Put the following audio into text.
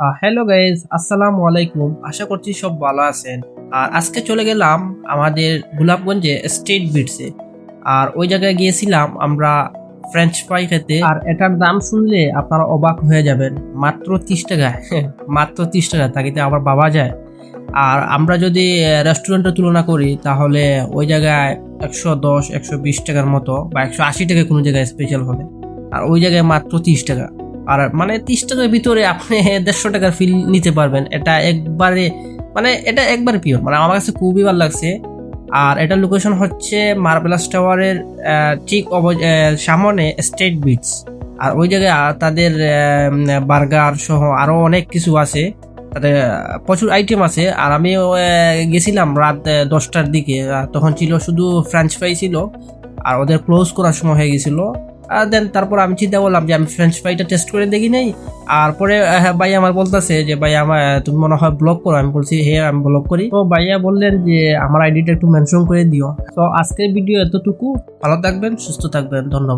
Hello guys আসসালামু আলাইকুম। আশা করছি সব ভালো আছেন। আর আজকে চলে গেলাম আমাদের গোলাপগঞ্জে স্টেট বিটসে আর ওই জায়গায় গিয়েছিলাম আমরা ফ্রেঞ্চ ফ্রাই খেতে। আর এটার দাম শুনলে আপনারা অবাক হয়ে যাবেন। মাত্র তিরিশ টাকা। মাত্র তিরিশ টাকা তাকিতে আবার বাবা যায়। আর আমরা যদি রেস্টুরেন্টের তুলনা করি, তাহলে ওই জায়গায় একশো দশ, একশো বিশ টাকার মতো বা একশো আশি টাকা কোনো জায়গায় স্পেশাল হবে। আর ওই জায়গায় মাত্র তিরিশ টাকা। আর মানে তিরিশ টাকার ভিতরে আপনি দেড়শো টাকার ফিল নিতে পারবেন। এটা একবারে মানে এটা একবারে পিওর মানে আমার কাছে খুবই ভালো লাগছে। আর এটা লোকেশন হচ্ছে মার্বেলাস টাওয়ারের ঠিক অব- সামনে স্টেট বিটস আর ওই জায়গায় তাদের বার্গার সহ আরও অনেক কিছু আছে। তাদের প্রচুর আইটেম আছে। আর আমি গেছিলাম রাত দশটার দিকে। তখন ছিল শুধু ফ্রেঞ্চ ফ্রাই ছিল। আর ওদের ক্লোজ করার সময় হয়ে গেছিল। দেন তারপর আমি চিন্তা করলাম যে আমি ফ্রেঞ্চ ফ্রাইটা টেস্ট করে দেখি নাই। আর পরে আহ, ভাই আমার বলতেছে যে ভাই আমার তুমি মনে হয় ব্লক করো। আমি বলছি হ্যাঁ আমি ব্লক করি। তো ভাইয়া বললেন যে আমার আইডিটা একটু মেনশন করে দিও। তো আজকের ভিডিও এতটুকু। ভালো থাকবেন সুস্থ থাকবেন। ধন্যবাদ।